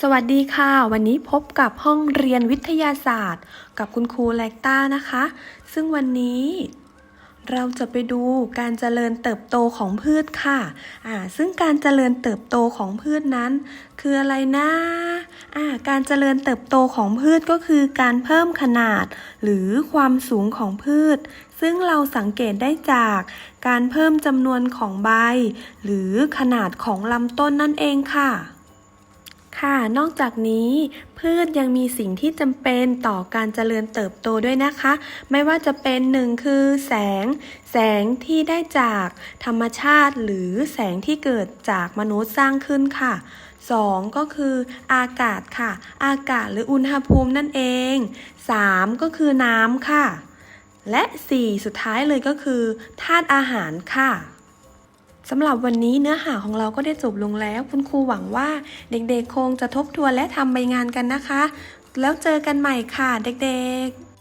สวัสดีค่ะ วันนี้พบกับห้องเรียนวิทยาศาสตร์ กับคุณครูแลกต้านะคะ ซึ่งวันนี้ เราจะไปดูการเจริญเติบโตของพืชค่ะอ่าซึ่งการเจริญเติบโตของพืชนั้น คืออะไรนะอ่าการเจริญเติบโตของพืชก็คือการเพิ่มขนาด หรือความสูงของพืช ซึ่งเราสังเกตได้จากการเพิ่มจำนวนของใบ หรือขนาดของลำต้นนั่นเองค่ะ ค่ะ นอกจากนี้พืชยังมีสิ่งที่จำเป็นต่อการเจริญเติบโตด้วยนะคะ ไม่ว่าจะเป็นหนึ่งคือแสง แสงที่ได้จากธรรมชาติหรือแสงที่เกิดจากมนุษย์สร้างขึ้นค่ะสองก็คืออากาศค่ะ อากาศหรืออุณหภูมินั่นเองสามก็คือน้ำค่ะ และสี่สุดท้ายเลยก็คือธาตุอาหารค่ะ สำหรับวันนี้เนื้อหาของเราก็ได้จบลงแล้ว คุณครูหวังว่าเด็กๆคงจะทบทวนและทำใบงานกันนะคะ แล้วเจอกันใหม่ค่ะเด็กๆ